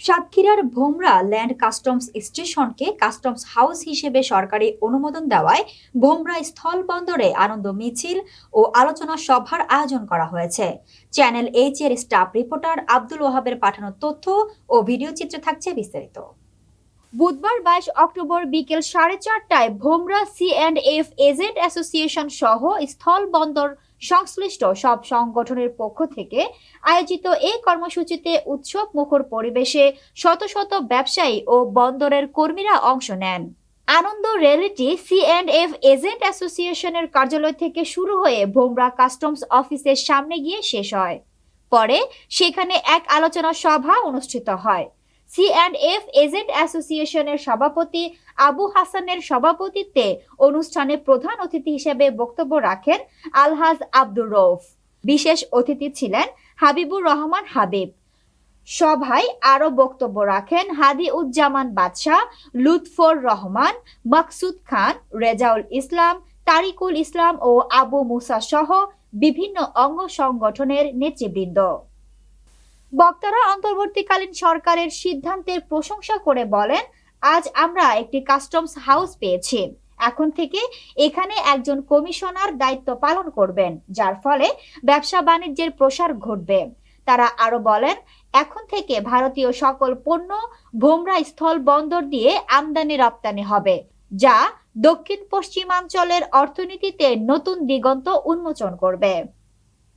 সাতক্ষীরার Bhomra land customs স্টেশনকে customs house হিসেবে সরকারি অনুমোদন দেওয়ায় ভোমরা স্থল বন্দরে আনন্দ মিছিল ও আলোচনা সভার আয়োজন করা হয়েছে। চ্যানেল এইচ এর স্টাফ রিপোর্টার আব্দুল ওহাবের পাঠানো তথ্য ও ভিডিও চিত্রে থাকছে বিস্তারিত। বুধবার বাইশ অক্টোবর বিকেল সাড়ে চারটায় Bhomra C and F agent association সহ স্থল বন্দর সংশ্লিষ্ট সব সংগঠনের পক্ষ থেকে আয়োজিত এই কর্মসূচিতে উৎসব মুখর পরিবেশে শত শত ব্যবসায়ী ও বন্দরের কর্মীরা অংশ নেন। আনন্দ রেলিটি সি অ্যান্ড এফ এজেন্ট অ্যাসোসিয়েশনের কার্যালয় থেকে শুরু হয়ে ভোমরা কাস্টমস অফিসের সামনে গিয়ে শেষ হয়। পরে সেখানে এক আলোচনা সভা অনুষ্ঠিত হয়। সি অ্যান্ড এফ এজেন্ট অ্যাসোসিয়েশনের সভাপতি আবু হাসানের সভাপতিত্বে অনুষ্ঠানে প্রধান অতিথি হিসেবে বক্তব্য রাখেন আলহাজ আব্দুর রৌফ বিশেষ অতিথি ছিলেন হাবিবুর রহমান হাবিব। সভায় আরও বক্তব্য রাখেন হাদি উজ্জামান বাদশাহ, লুৎফর রহমান, মাকসুদ খান, রেজাউল ইসলাম, তারিকুল ইসলাম ও আবু মুসা সহ বিভিন্ন অঙ্গ সংগঠনের নেতৃবৃন্দ। বক্তারা অন্তর্বর্তীকালীন সরকারের সিদ্ধান্তের প্রশংসা করে বলেন, আজ আমরা একটি কাস্টমস হাউস পেয়েছি। এখন থেকে এখানে একজন কমিশনার দায়িত্ব পালন করবেন, যার ফলে ব্যবসা বাণিজ্যের প্রসার ঘটবে। তারা আরও বলেন, এখন থেকে ভারতীয় সকল পণ্য ভোমরা স্থল বন্দর দিয়ে আমদানি রপ্তানি হবে, যা দক্ষিণ পশ্চিমাঞ্চলের অর্থনীতিতে নতুন দিগন্ত উন্মোচন করবে।